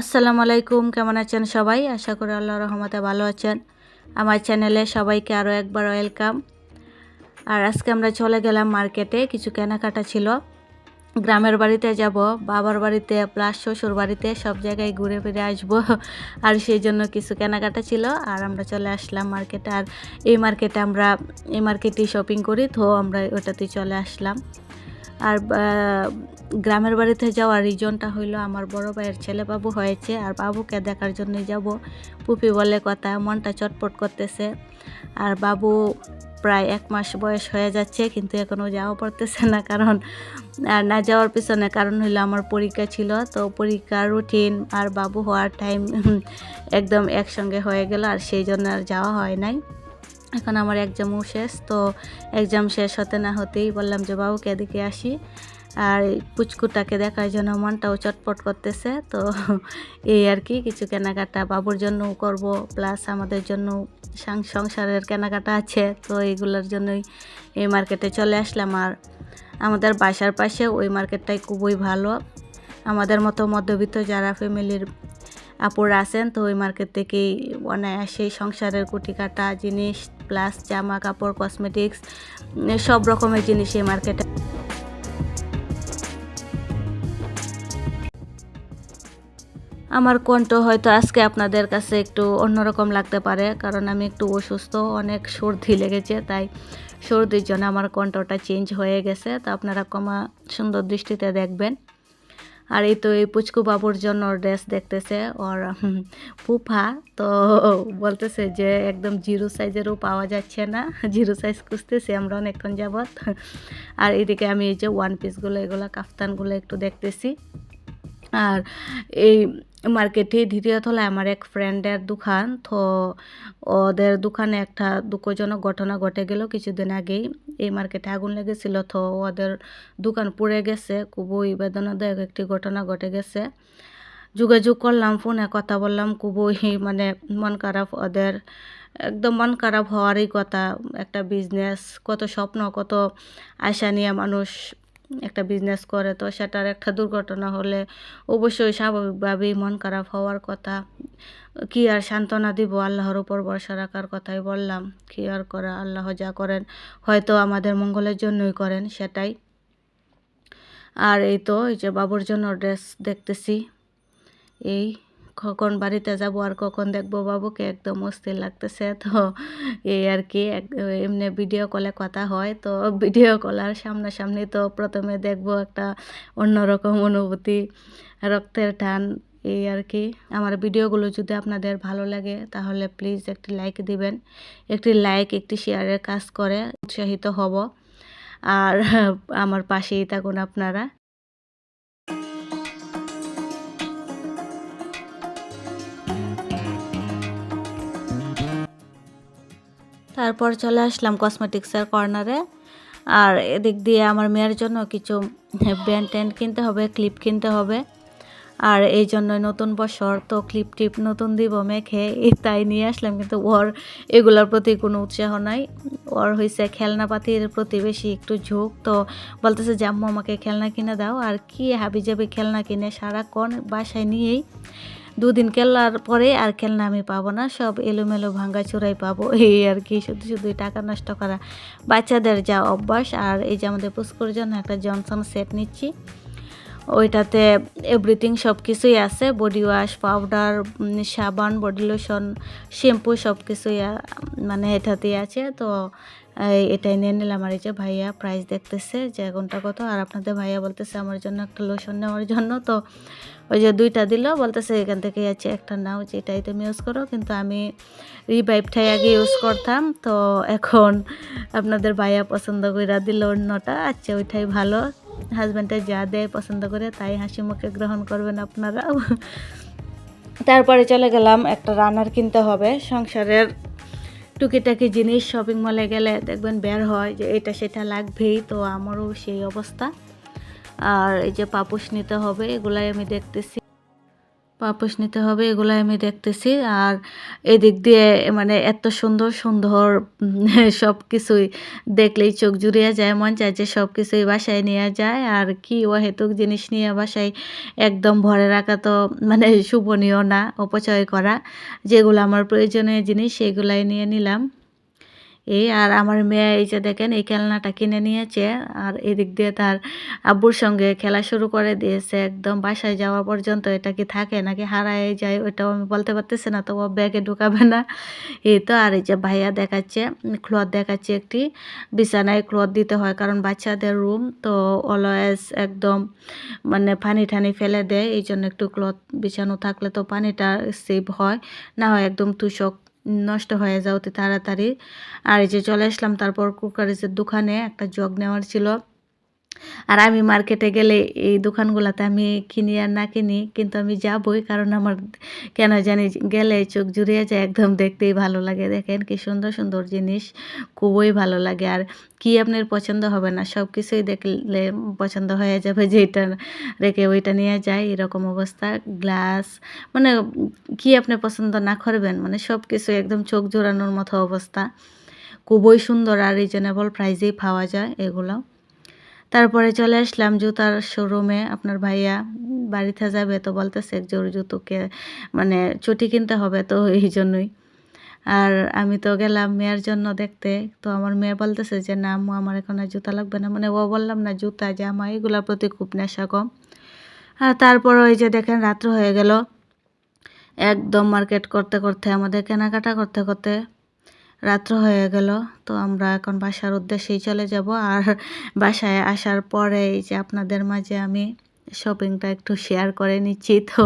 আসসালামু আলাইকুম, কেমন আছেন সবাই? আশা করি আল্লাহ রহমতে ভালো আছেন। আমার চ্যানেলে সবাইকে আরও একবার ওয়েলকাম। আর আজকে আমরা চলে গেলাম মার্কেটে, কিছু কেনাকাটা ছিল। গ্রামের বাড়িতে যাব, বাবার বাড়িতে প্লাস শ্বশুর বাড়িতে, সব জায়গায় ঘুরে ফিরে আসব। আর সেই জন্য কিছু কেনাকাটা ছিল, আর আমরা চলে আসলাম মার্কেটে। আর এই মার্কেটে আমরা, এই মার্কেটেই শপিং করি, তো আমরা ওটাতেই চলে আসলাম। আর গ্রামের বাড়িতে যাওয়ার রিজনটা হইল আমার বড় ভাইয়ের ছেলে বাবু হয়েছে, আর বাবুকে দেখার জন্যই যাব। পুপি বলে কথা, মনটা চটপট করতেছে। আর বাবু প্রায় এক মাস বয়স হয়ে যাচ্ছে, কিন্তু এখনও যাওয়া পড়তেছে না, কারণ, আর না যাওয়ার পিছনে কারণ হইল আমার পরীক্ষা ছিল। তো পরীক্ষার রুটিন আর বাবু হওয়ার টাইম একদম একসঙ্গে হয়ে গেল, আর সেই জন্য আর যাওয়া হয় নাই। এখন আমার এক্সামও শেষ, তো এক্সাম শেষ হতে না হতেই বললাম যে, বাবুকে এদিকে আসি। আর পুচকুটাকে দেখার জন্য মনটাও চটপট করতেছে, তো এই আর কি, কিছু কেনাকাটা বাবুর জন্যও করব প্লাস আমাদের জন্য সংসারের কেনাকাটা আছে, তো এইগুলোর জন্যই এই মার্কেটে চলে আসলাম। আর আমাদের বাসার পাশে ওই মার্কেটটাই খুবই ভালো। আমাদের মতো মধ্যবিত্ত যারা ফ্যামিলির আপুরা আছেন, তো ওই মার্কেট থেকেই অনায়াসে সংসারের কুটি কাটা জিনিস প্লাস জামা কাপড় কসমেটিক্স সব রকমের জিনিস এই মার্কেটে আমার কণ্ঠ হয়তো আজকে আপনাদের কাছে একটু অন্যরকম লাগতে পারে, কারণ আমি একটু অসুস্থ, অনেক সর্দি লেগেছে, তাই সর্দির জন্য আমার কণ্ঠটা চেঞ্জ হয়ে গেছে। তো আপনারা কমা সুন্দর দৃষ্টিতে দেখবেন। আর এই তো এই পুচকু বাবুর জন্য ড্রেস দেখতেছে ওর পুফা তো বলতেছে যে একদম জিরো সাইজেরও পাওয়া যাচ্ছে না, জিরো সাইজ খুঁজতেছি, আমরা অনেকক্ষণ যাবৎ। আর এদিকে আমি এই যে ওয়ান পিসগুলো এগুলো কাফতানগুলো একটু দেখতেছি। আর এই মার্কেটে দ্বিতীয় তলায় আমার এক ফ্রেন্ডের দোকান তো ওদের দোকানে একটা দুঃখজনক ঘটনা ঘটে গেল কিছুদিন আগেই। এই মার্কেটে আগুন লেগেছিল, তো ওদের দোকান পুড়ে গেছে, খুবই বেদনাদায়ক একটি ঘটনা ঘটে গেছে। যোগাযোগ করলাম, ফোনে কথা বললাম, খুবই মানে মন খারাপ, ওদের একদম মন খারাপ হওয়ারই কথা। একটা বিজনেস কত স্বপ্ন, কত আশা নিয়ে মানুষ একটা বিজনেস করে, তো সেটার একটা দুর্ঘটনা হলে অবশ্যই স্বাভাবিকভাবেই মন খারাপ হওয়ার কথা। কি আর সান্ত্বনা দিব আল্লাহর উপর ভরসা রাখার কথাই বললাম। কি আর করা, আল্লাহ যা করেন, হয়তো আমাদের মঙ্গলের জন্যই করেন, সেটাই। আর এই তো, এই যে বাবুর জন্য ড্রেস দেখতেছি। এই কখন বাড়িতে যাব আর কখন দেখব বাবুকে? একদম অস্থির লাগতেছে। তো এই আর কি এমনি ভিডিও কলে কথা হয়। তো ভিডিও কলার সামনাসামনি তো প্রথমে দেখব একটা অন্যরকম অনুভূতি, রক্তের টান, এই আর কি। আমার ভিডিওগুলো যদি আপনাদের ভালো লাগে, তাহলে প্লিজ একটি লাইক দিবেন। একটি লাইক একটি শেয়ারের কাজ করে, উৎসাহিত হব। আর আমার পাশেই থাকুন আপনারা। তারপর চলে আসলাম কসমেটিক্সের কর্নারে আর এদিক দিয়ে আমার মেয়ের জন্য কিছু ব্যান্ড ট্যান্ড কিনতে হবে ক্লিপ কিনতে হবে। আর এই জন্য নতুন বছর, তো ক্লিপ টিপ নতুন দিব মেখে তাই নিয়ে আসলাম। কিন্তু ওর এগুলোর প্রতি কোনো উৎসাহ নাই। ওর হয়েছে খেলনাপাতির প্রতি বেশি একটু ঝোঁক, তো বলতেছে যে, আম্মু, আমাকে খেলনা কিনে দাও। আর কি হাবি যাবি খেলনা কিনে সারাক্ষণ বাসায় নিয়েই দুদিন খেলার পরে আর খেলনা আমি পাবো না, সব এলোমেলো ভাঙ্গা চোরাই পাবো। এই আর কি, শুধু শুধু টাকা নষ্ট করা। বাচ্চাদের যা অভ্যাস, আর এই যে আমাদের পুষ্কর জন্য একটা জনসন সেট নিচ্ছি। ওইটাতে এভরিথিং সব কিছুই আছে বডি ওয়াশ পাউডার সাবান বডি লোশন শ্যাম্পু সব কিছুই মানে এটাতেই আছে। তো এটাই নিয়ে নিলাম। আর এই যে ভাইয়া প্রাইস দেখতেছে যে কোনটা কত, আর আপনাদের ভাইয়া বলতেছে আমার জন্য একটা লোশন নেওয়ার জন্য। তো, ওই যে দুইটা দিল, বলতেছে এখান থেকে আছে, একটা নাও যেটাই তুমি ইউজ করো। কিন্তু আমি রিভাইভটাই আগে ইউজ করতাম। তো, এখন আপনাদের ভাইয়া পছন্দ করে দিল অন্যটা। আচ্ছা ওইটাই ভালো। হাজব্যান্ডে যা দেয় পছন্দ করে, তাই হাসি মুখে গ্রহণ করবেন আপনারা তারপরে চলে গেলাম, একটা রানার কিনতে হবে। সংসারের টুকিটাকি জিনিস শপিং মলে গেলে দেখবেন বের হয় যে এটা সেটা লাগবেই, তো আমারও সেই অবস্থা। আর এই যে পাপুস নিতে হবে, এগুলাই আমি দেখতেছি। পাপোশ নিতে হবে এগুলো আমি দেখতেছি। আর এদিক দিয়ে মানে এত সুন্দর সুন্দর সব কিছুই দেখলেই চোখ জুড়িয়ে যায়, মন চায় যে সব কিছুই বাসায় নিয়ে যায়। আর কি অহেতুক জিনিস নিয়ে বাসায় একদম ভরে রাখা তো মানে শুভনীয় না, অপচয় করা। যেগুলো আমার প্রয়োজনীয় জিনিস, সেগুলাই নিয়ে নিলাম। এই আর আমার মেয়ে এই যে দেখেন, এই খেলনাটা কিনে নিয়েছে আর এদিক দিয়ে তার আব্বুর সঙ্গে খেলা শুরু করে দিয়েছে একদম। বাসায় যাওয়া পর্যন্ত এটা কি থাকে নাকি হারায় যায় ওইটাও আমি বলতে পারতেছি না তো ও ব্যাগে ঢুকাবে না। এই তো আর এই যে ভাইয়া দেখাচ্ছে, ক্লথ দেখাচ্ছে একটি। বিছানায় ক্লথ দিতে হয় কারণ বাচ্চাদের রুম তো অলওয়েজ একদম মানে পানি ঠানি ফেলে দেয়। এই জন্য একটু ক্লথ বিছানো থাকলে তো পানিটা সেভ হয়, না হয় একদম তুষক নষ্ট হয়ে যাওতে তাড়াতাড়ি। আর এই যে চলে আসলাম, তারপর কুকারের যে দোকানে একটা জগ নেওয়ার ছিল। আর আমি মার্কেটে গেলে এই দোকানগুলোতে আমি কিনি আর না কিনি, কিন্তু আমি যাবই, কারণ আমার কেন জানি গেলে চোখ জুড়িয়ে যায় একদম দেখতেই ভালো লাগে। দেখেন কি সুন্দর সুন্দর জিনিস, খুবই ভালো লাগে। আর কি আপনার পছন্দ হবে না সব কিছুই দেখলে পছন্দ হয়ে যাবে যে এটা রেখে ওইটা নিয়ে যায়, এরকম অবস্থা। গ্লাস মানে কি আপনি পছন্দ না করবেন মানে সব কিছু একদম চোখ জোড়ানোর মতো অবস্থা। খুবই সুন্দর আর রিজনেবল প্রাইজেই পাওয়া যায় এগুলো তারপরে চলে আসলাম জুতার শোরুমে আপনার ভাইয়া বাড়িতে যাবে? তো বলতেছে জোর জুতোকে মানে চটি কিনতে হবে তো এই জন্যই। আর আমি তো গেলাম মেয়ের জন্য দেখতে। তো আমার মেয়ে বলতেছে যে, না আম্মু, আমার এখন আর জুতা লাগবে না। মানে ও বললাম না, জুতা, জামা এগুলোর প্রতি খুব নেশা কম। আর তারপর ওই যে দেখেন, রাত্র হয়ে গেল। একদম মার্কেট করতে করতে, আমাদের কেনাকাটা করতে করতে রাত্র হয়ে গেল, তো আমরা এখন বাসার উদ্দেশ্যেই চলে যাব। আর বাসায় আসার পরে এই যে আপনাদের মাঝে আমি শপিংটা একটু শেয়ার করে নিচ্ছি। তো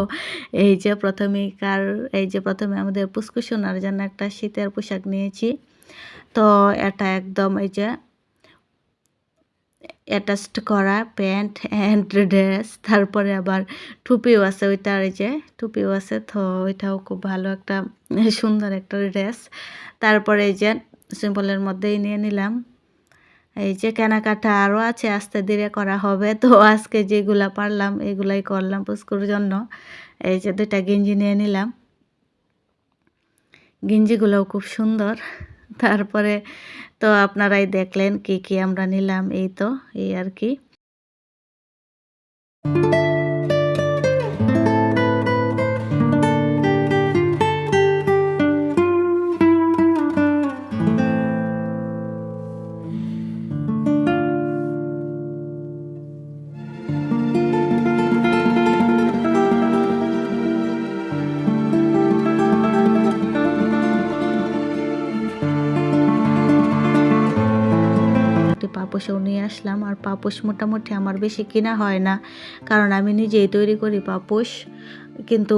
এই যে প্রথমেই কার, এই যে প্রথমে আমাদের পুষ্কুসোনার জন্য একটা শীতের পোশাক নিয়েছি। তো এটা একদম এই যে অ্যাটাচড করা প্যান্ট অ্যান্ড ড্রেস। তারপরে আবার টুপিও আছে ওইটার এই যে টুপিও আছে, তো ওইটাও খুব ভালো একটা, সুন্দর একটা ড্রেস। তারপরে এই যে সিম্পলের মধ্যেই নিয়ে নিলাম। এই যে কেনাকাটা আরও আছে, আস্তে ধীরে করা হবে। তো আজকে যেগুলা পারলাম, এগুলাই করলাম পুস্কুর জন্য। এই যে দুইটা গেঞ্জি নিয়ে নিলাম। গেঞ্জিগুলোও খুব সুন্দর। তারপরে তো আপনারাই দেখলেন কি কি আমরা নিলাম এই তো এই আর কি। আসলাম আর পাপোশ মোটামুটি আমার বেশি কেনা হয় না। কারণ আমি নিজেই তৈরি করি পাপোশ। কিন্তু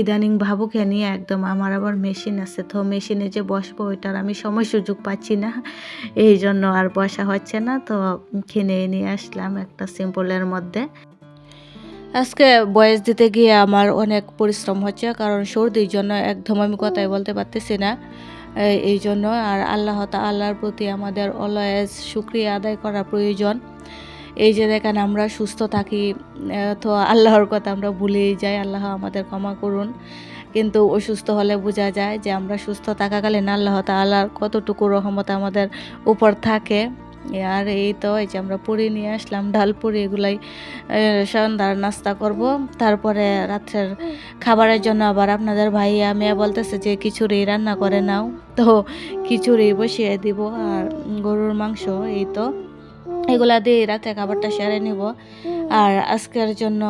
ইদানিং ভাবুকে নিয়ে একদম আমার আবার মেশিন আছে। তো মেশিনে যে বসবো ওইটার আমি সময় সুযোগ পাচ্ছি না। এই জন্য আর বসা হচ্ছে না। তো কিনে নিয়ে আসলাম একটা সিম্পলের মধ্যে। আজকে বয়স দিতে গিয়ে আমার অনেক পরিশ্রম হচ্ছে, কারণ সর্দির জন্য একদম আমি কথাই বলতে পারতেছি না। এই- জন্য আর আল্লাহ আল্লাহর প্রতি আমাদের অলওয়েজ শুক্রিয়া আদায় করা প্রয়োজন। এই যে দেখেন আমরা সুস্থ থাকি তো আল্লাহর কথা আমরা ভুলেই যাই, আল্লাহ আমাদের ক্ষমা করুন। কিন্তু অসুস্থ হলে বোঝা যায় যে আমরা সুস্থ থাকাকালীন আল্লাহ তাল্লাহর কতটুকু রহমত আমাদের উপর থাকে। আর এই তো, এই যে আমরা পুরি নিয়ে আসলাম, ডাল পুরি এগুলাই সন্ধ্যার নাস্তা করব। তারপরে রাত্রের খাবারের জন্য আবার আপনাদের ভাইয়া মেয়ে বলতেছে যে খিচুড়ি রান্না করে নাও। তো খিচুড়ি বসিয়ে দিব আর গরুর মাংস, এই তো। এগুলা দিয়ে রাতে খাবারটা সেরে নিব। আর আজকের জন্য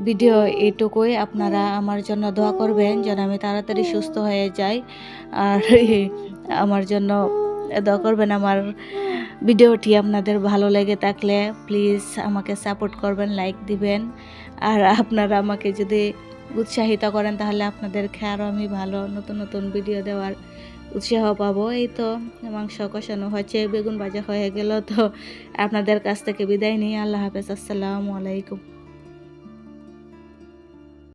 ভিডিও এইটুকুই আপনারা আমার জন্য দোয়া করবেন যেন আমি তাড়াতাড়ি সুস্থ হয়ে যাই। আর আমার জন্য দোয়া করবেন আমার ভিডিওটি আপনাদের ভালো লেগে থাকলে প্লিজ আমাকে সাপোর্ট করবেন লাইক দিবেন। আর আপনারা আমাকে যদি উৎসাহিত করেন তাহলে আপনাদেরকে আরও আমি ভালো নতুন নতুন ভিডিও দেওয়ার উৎসাহ পাবো। এই তো মাংস কষানো হয়েছে, বেগুন ভাজা হয়ে গেল। তো আপনাদের কাছ থেকে বিদায় নিই, আল্লাহ হাফেজ, আসসালামু আলাইকুম।